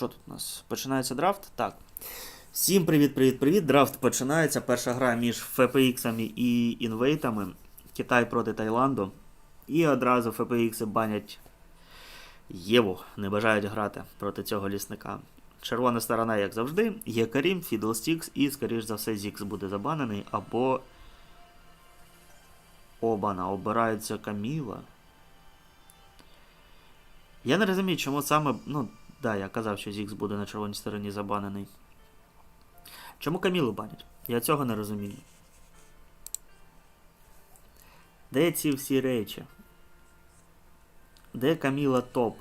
Що тут у нас? Починається драфт? Так. Всім привіт-привіт-привіт. Драфт починається. Перша гра між FPX і інвейтами. Китай проти Таїланду. І одразу FPX банять Єву. Не бажають грати проти цього лісника. Червона сторона, як завжди, є Карім, Fiddlesticks і, скоріш за все, Зікс буде забанений, або. Обана, обирається Каміла. Я не розумію, чому саме. Ну, да, я казав, що Зікс буде на червоній стороні забанений. Чому Камілу банять? Я цього не розумію. Де ці всі речі? Де Каміла топ?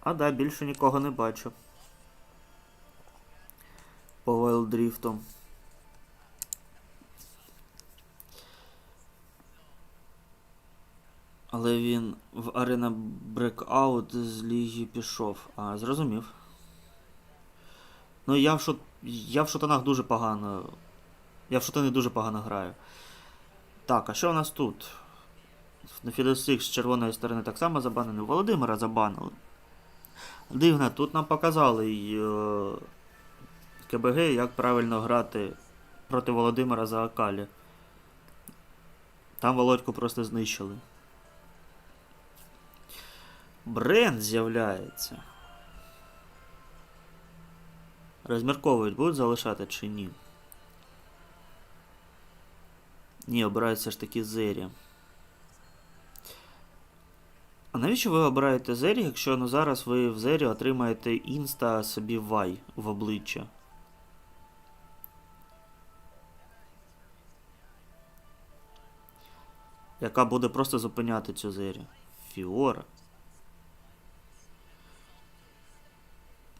А да, більше нікого не бачу. По Вайлдріфту. Але він в Arena Breakout з ліги пішов. А, зрозумів. Ну я в шут... я в шутанах дуже погано. Я в шутани дуже погано граю. Так, а що у нас тут? На Фідосик з червоної сторони так само забанений. Володимира забанили. Дивно, тут нам показали й, е, КБГ, як правильно грати проти Володимира за Акалі. Там Володьку просто знищили. Бренд з'являється. Розмірковують, будуть залишати чи ні? Ні, обирають все ж таки Зері. А навіщо ви обираєте Зері, якщо ну, зараз ви в Зері отримаєте інста собі вай в обличчя? Яка буде просто зупиняти цю Зері? Фіора.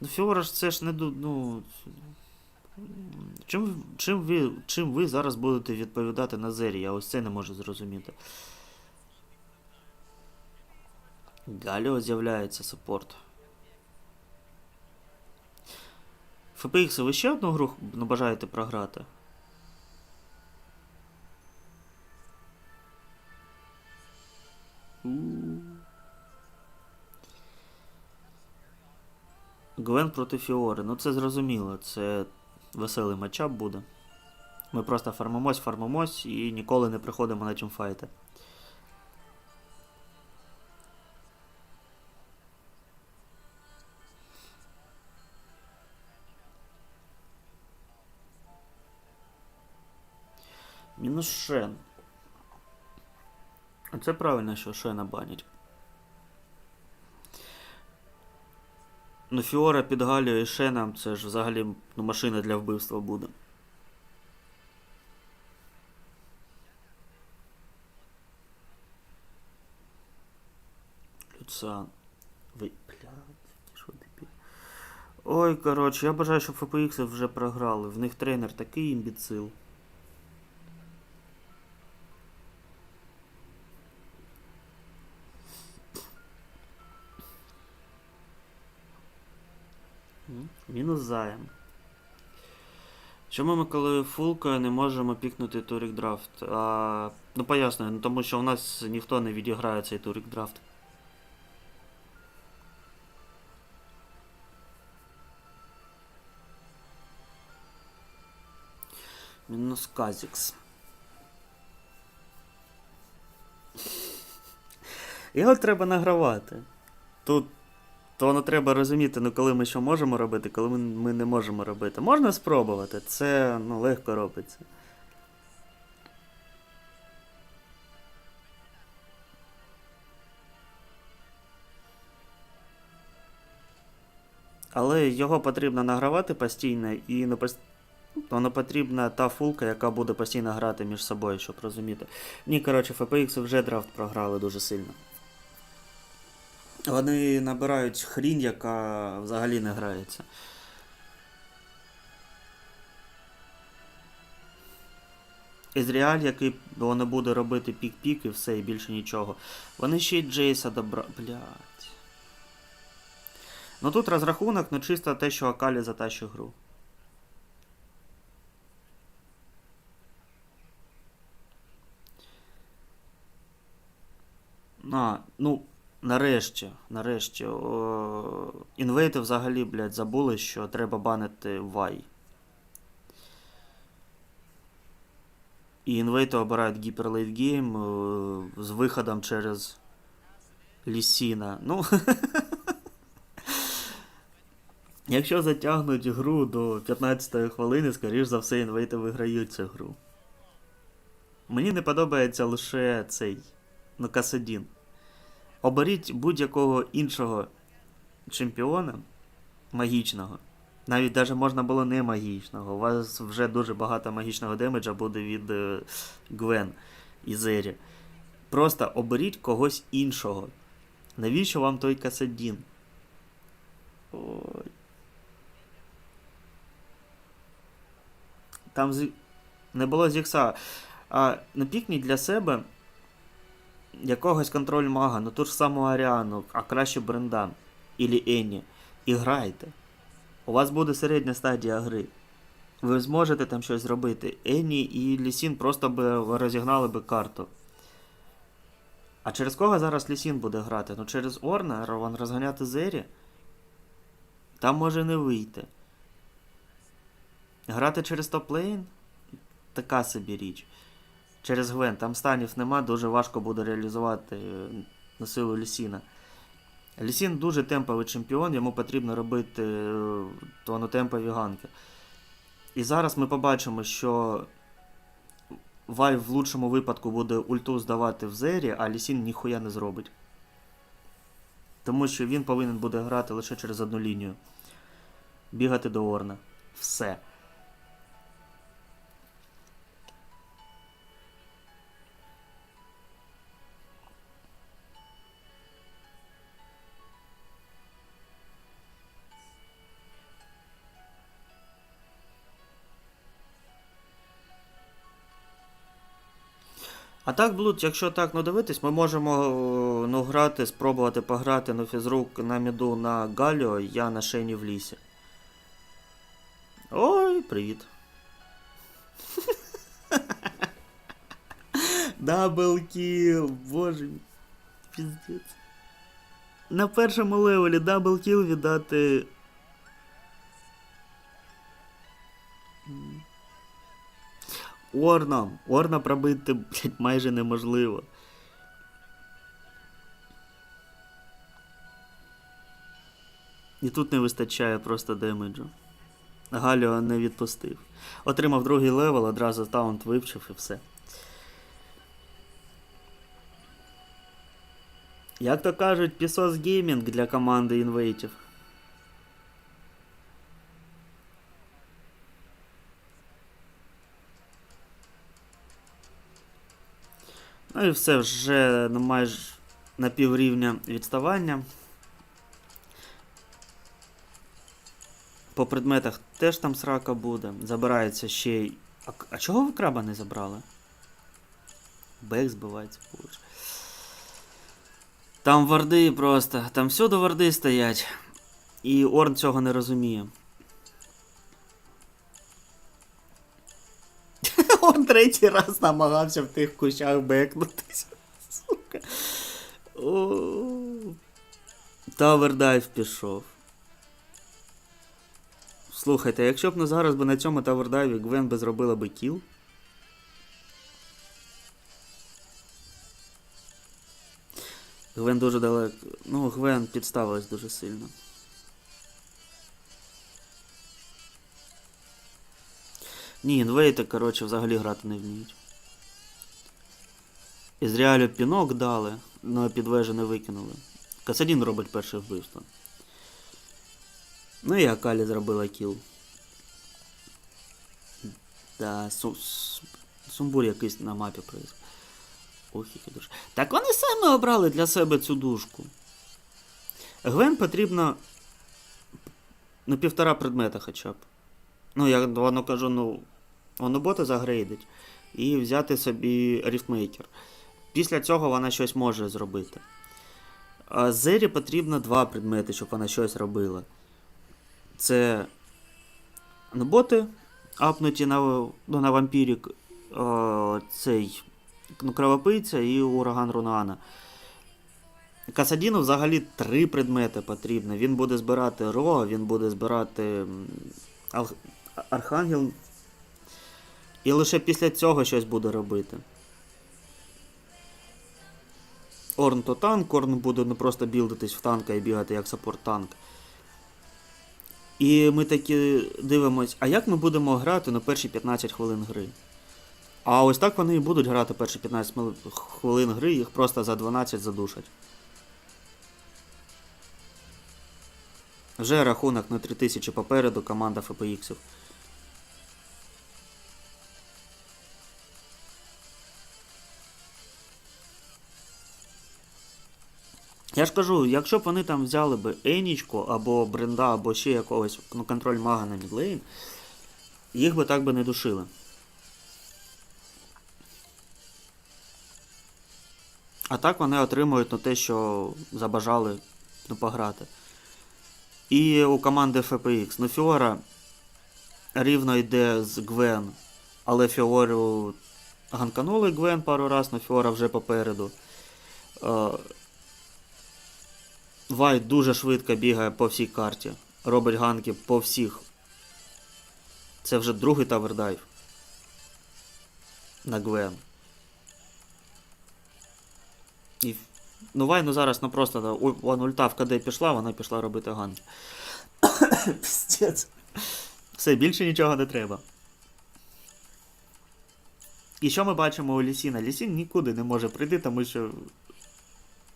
Ну, Фіора ж це ж не ну. Чим, чим, ви, чим ви зараз будете відповідати на Зері? Я ось це не можу зрозуміти. Галіо з'являється саппорт. FPX, ви ще одну гру бажаєте програти? Гвен проти Фіори. Ну це зрозуміло, це веселий матчап буде. Ми просто фармимось, фармимось і ніколи не приходимо на тімфайти. Мінус Шен. Це правильно, що Шена банять. Ну, Фіора під Галією і Шеном це ж взагалі ну, машина для вбивства буде. Люцан. Ой, коротше, я бажаю, щоб FPX вже програли. В них тренер такий імбіцил. Мінус заєм. Чому ми коли фулкою не можемо пікнути турік драфт? А, ну пояснюю, ну тому що у нас ніхто не відіграє цей турік драфт. Мінус Казікс. Його треба награвати. Тут то воно треба розуміти, ну коли ми що можемо робити, коли ми, не можемо робити. Можна спробувати, це ну, легко робиться. Але його потрібно награвати постійно і не пос... Воно потрібна та фулка, яка буде постійно грати між собою, щоб розуміти. Ні, коротше, FPX вже драфт програли дуже сильно. Вони набирають хрінь, яка взагалі не грається. Ізріаль, який воно буде робити пік-пік і все, і більше нічого. Вони ще й Джейса добра. Блядь. Ну тут розрахунок, ну чисто те, що Акалі затащив гру. А, ну, нарешті, нарешті. О, інвейти взагалі, блядь, забули, що треба банити Вай. І інвейти обирають гіперлейтгейм е, з виходом через Лісіна. Ну. Якщо затягнуть гру до 15-ї хвилини, скоріш за все, інвейти виграють цю гру. Мені не подобається лише цей. Ну, Касадін. Оберіть будь-якого іншого чемпіона магічного. Навіть даже можна було не магічного. У вас вже дуже багато магічного демеджа буде від е, Гвен і Зері. Просто оберіть когось іншого. Навіщо вам той Касадін? Ой. Там з... не було Зікса. А напікніть для себе якогось контроль мага, ну ту ж саму Аріану, а краще Брендан ілі Енні. І грайте. У вас буде середня стадія гри. Ви зможете там щось зробити. Енні і Лісін просто би розігнали би карту. А через кого зараз Лісін буде грати? Ну через Орна, Рован розганяти Зері? Там може не вийти. Грати через топ-лейн? Така собі річ. Через Гвен, там станів нема, дуже важко буде реалізувати е, на силу Лісіна. Лісін дуже темповий чемпіон, йому потрібно робити е, тонотемпові ганки. І зараз ми побачимо, що Вай в лучшому випадку буде ульту здавати в Зері, а Лісін ніхуя не зробить. Тому що він повинен буде грати лише через одну лінію. Бігати до Орна. Все. А так, Блуд, якщо так ну, дивитись, ми можемо ну, грати, спробувати пограти на фізрук на міду на Галіо, я на шейні в лісі. Ой, привіт. Даблкіл, боже мій. Піздець. На першому левелі даблкіл віддати. Орна. Орна пробити, блядь, майже неможливо. І тут не вистачає просто демеджу. Галіо не відпустив. Отримав другий левел, одразу таунт вивчив і все. Як то кажуть, пісос геймінг для команди інвейтів. Ну і все вже ну, майже на піврівня відставання. По предметах теж там срака буде. Забирається ще й. А, а чого ви краба не забрали? Бек збивається, боже. Там варди просто. Там всюди варди стоять. І Орн цього не розуміє. Он третій раз намагався в тих кущах бекнутися. Сука. Тавердайв пішов. Слухайте, якщо б не зараз би на цьому тавердайві Гвен би зробила би кіл. Гвен дуже далеко. Ну, Гвен підставилась дуже сильно. Ні, інвейти, коротше, взагалі грати не вміють. Із реалю пінок дали, але під вежу не викинули. Касадін робить перше вбивство. Ну і Акалі зробила кіл. Да, су с- сумбур якийсь на мапі проїзд. Ох, який душ. Так вони самі обрали для себе цю дужку. Гвен потрібно. Ну, півтора предмета хоча б. Ну, я воно кажу, ну, воно боти загрейдить. І взяти собі ріфмейкер. Після цього вона щось може зробити. А Зері потрібно два предмети, щоб вона щось робила. Це боти, апнуті на, ну, на вампірік, о, цей ну, кровопийця і ураган Рунаана. Касадіну взагалі три предмети потрібно. Він буде збирати Ро, він буде збирати Архангел. І лише після цього щось буде робити. Орн то танк, Орн буде не просто білдитись в танка і бігати як саппорт танк. І ми такі дивимось, а як ми будемо грати на перші 15 хвилин гри? А ось так вони і будуть грати перші 15 хвилин гри, їх просто за 12 задушать. Вже рахунок на 3000 попереду команда FPX. Я ж кажу, якщо б вони там взяли би Енічку або Бренда, або ще якогось ну, контроль мага на мідлейн, їх би так би не душили. А так вони отримують ну, те, що забажали ну, пограти. І у команди FPX. Ну, Фіора рівно йде з Гвен, але Фіору ганканули Гвен пару раз, але Фіора вже попереду. Вайт дуже швидко бігає по всій карті. Робить ганки по всіх. Це вже другий тавердайв. На Гвен. І... Ну, Вайну зараз ну просто вон ульта в КД пішла, вона пішла робити ганки. Пістець. Все, більше нічого не треба. І що ми бачимо у Лісіна? Лісін нікуди не може прийти, тому що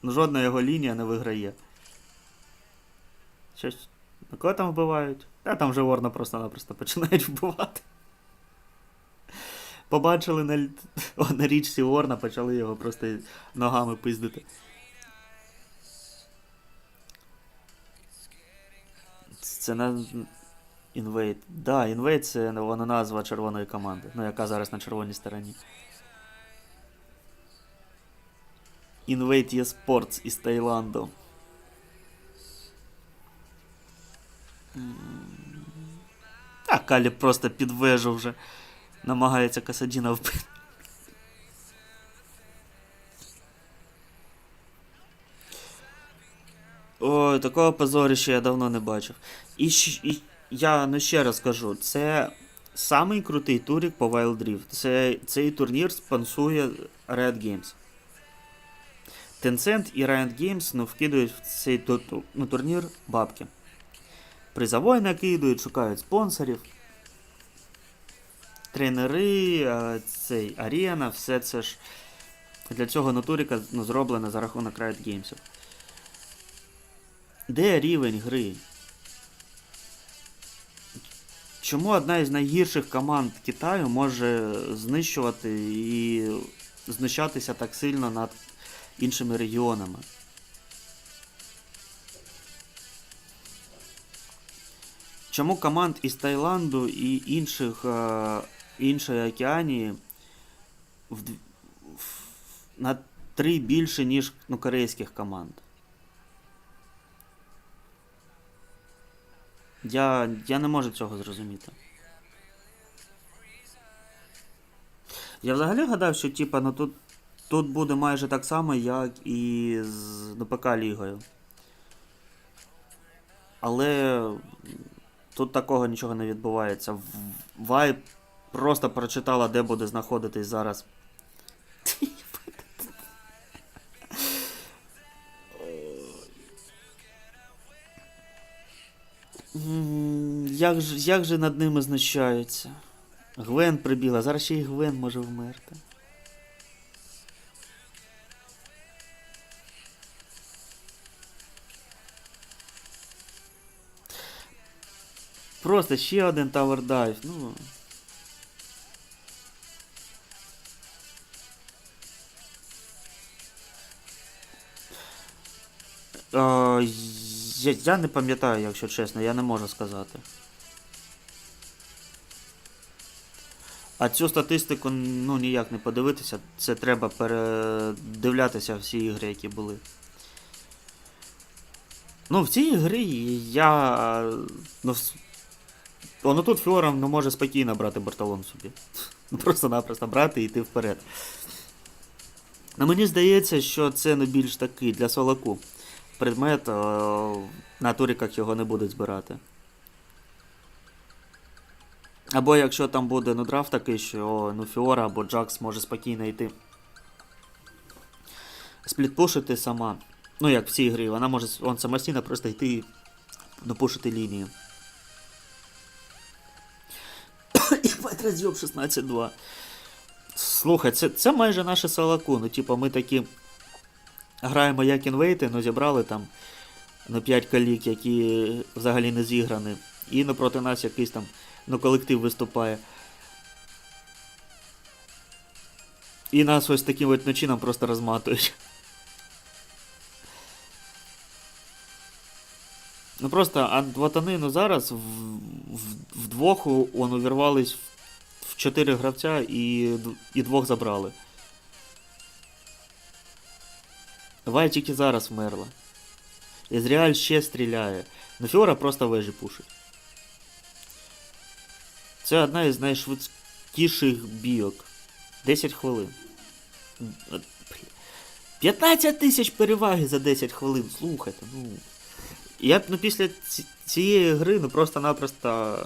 жодна його лінія не виграє. Щось. На кого там вбивають? Та там вже Ворна просто-напросто починають вбивати. Побачили на, на річці Ворна, почали його просто ногами пиздити. Це на. Інвейт. Да, Інвейт це вона назва червоної команди, ну яка зараз на червоній стороні. Invade eSports із Таїланду. А Калі просто під вежу вже намагається Касадіна вбити. Ой, такого позорища я давно не бачив. І, і я ну ще раз кажу, це самий крутий турік по Wild Rift. Це, цей турнір спонсує Riot Games. Tencent і Riot Games ну, вкидують в цей ту- ну, турнір бабки. Призовой накидують, шукають спонсорів. Тренери, е, цей арена, все це ж для цього натуріка ну, зроблено за рахунок Riot Games. Де рівень гри? Чому одна із найгірших команд Китаю може знищувати і знущатися так сильно над іншими регіонами? Чому команд із Таїланду і інших, е, іншої океанії в, в, на три більше, ніж ну, корейських команд? Я, я не можу цього зрозуміти. Я взагалі гадав, що типа, ну тут, тут буде майже так само, як і з ну, ПК Лігою. Але тут такого нічого не відбувається. В- Вайп просто прочитала, де буде знаходитись зараз. Як же, як же над ними знущаються? Гвен прибігла, зараз ще й Гвен може вмерти. Просто ще один Tower Dive, ну. Е, я, я не пам'ятаю, якщо чесно, я не можу сказати. А цю статистику ну ніяк не подивитися. Це треба передивлятися всі ігри, які були. Ну, в цій грі я. Ну, воно тут Фіором ну, може спокійно брати Бартолом собі. Ну, Просто-напросто брати і йти вперед. Ну, мені здається, що це не більш такий для солоку предмет, е, на туріках його не будуть збирати. Або якщо там буде ну, драфт такий, що ну, Фіора або Джакс може спокійно йти. Сплітпушити сама. Ну, як в цій грі, вона може он самостійно просто йти і допушити лінію. Розйоб 16-2. Слухай, це, це майже наше салаку. Ну, типу, ми такі граємо як інвейти, ну зібрали там ну, 5 калік, які взагалі не зіграні. І ну, проти нас якийсь там ну, колектив виступає. І нас ось таким от ну, чином просто розматують. Ну просто, а от вони ну, зараз в, в, вдвох он увірвались в 4 гравця і, і двох забрали. Вай тільки зараз вмерла. Ізріаль ще стріляє. Ну Фіора просто вежі пушить. Це одна із найшвидкіших бійок. 10 хвилин. М, от, блін. 15 тисяч переваги за 10 хвилин. Слухайте, ну. Я б ну, після ці- цієї гри ну просто-напросто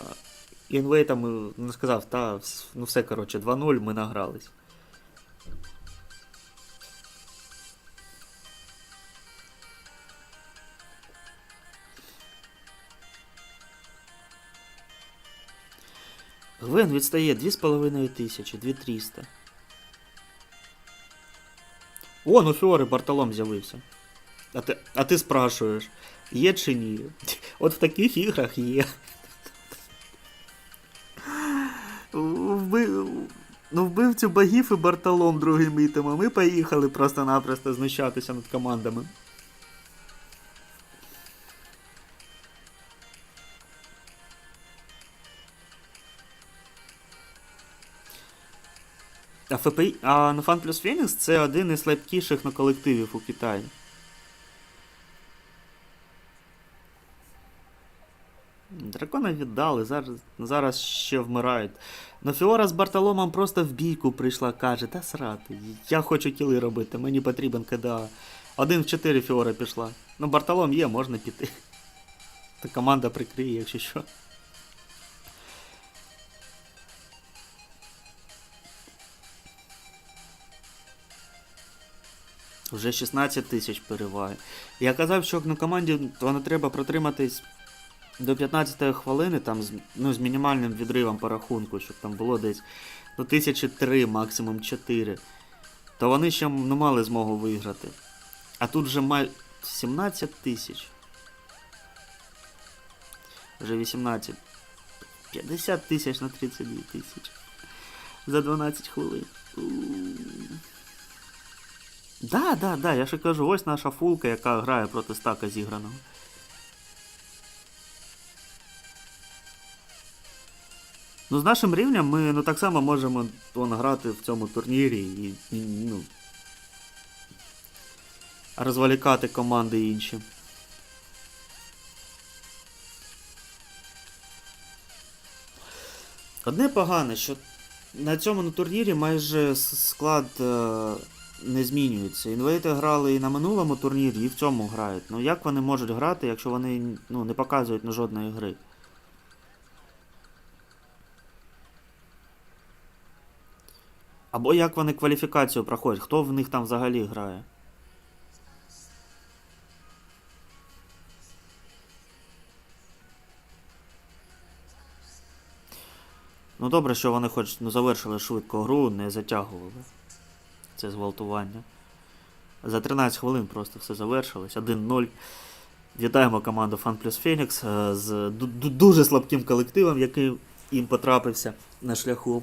інвейтами ну, сказав, та ну все коротше, 2-0 ми награлись. Гвен відстає 2,5 тисячі, 2300. О, ну Фіори Бартолом з'явився. А ти, а ти спрашуєш, є чи ні? От в таких іграх є. Вбив, ну, вбивцю богів і Бартолом другим ітем, а ми поїхали просто-напросто знущатися над командами. А ФПІ, а ну, Фан плюс Фенікс це один із слабкіших ну, колективів у Китаї. Дракона віддали, зараз, зараз ще вмирають. Ну Фіора з Бартоломом просто в бійку прийшла, каже, та срати, я хочу кіли робити, мені потрібен КДА. Один в чотири Фіора пішла. Ну Бартолом є, можна піти. Та команда прикриє, якщо що. Вже 16 тисяч переваги. Я казав, що на команді то не треба протриматись до 15 хвилини, там з, ну, з мінімальним відривом по рахунку, щоб там було десь ну, тисячі три, максимум 4. То вони ще не мали змогу виграти. А тут вже май 17 тисяч. Вже 18. 50 тисяч на 32 тисячі. За 12 хвилин. Да, да, да, я ще кажу, ось наша фулка, яка грає проти стака зіграного. Ну, з нашим рівнем ми ну, так само можемо вон, грати в цьому турнірі і, і ну, розволікати команди інші. Одне погане, що на цьому на турнірі майже склад е, не змінюється. Інвейти грали і на минулому турнірі, і в цьому грають. Ну як вони можуть грати, якщо вони ну, не показують ну, жодної гри? Або як вони кваліфікацію проходять, хто в них там взагалі грає? Ну добре, що вони хоч ну, завершили швидко гру, не затягували. Це зґвалтування. За 13 хвилин просто все завершилось. 1-0. Вітаємо команду Fan Plus Phoenix е, з ду- ду- дуже слабким колективом, який їм потрапився на шляху.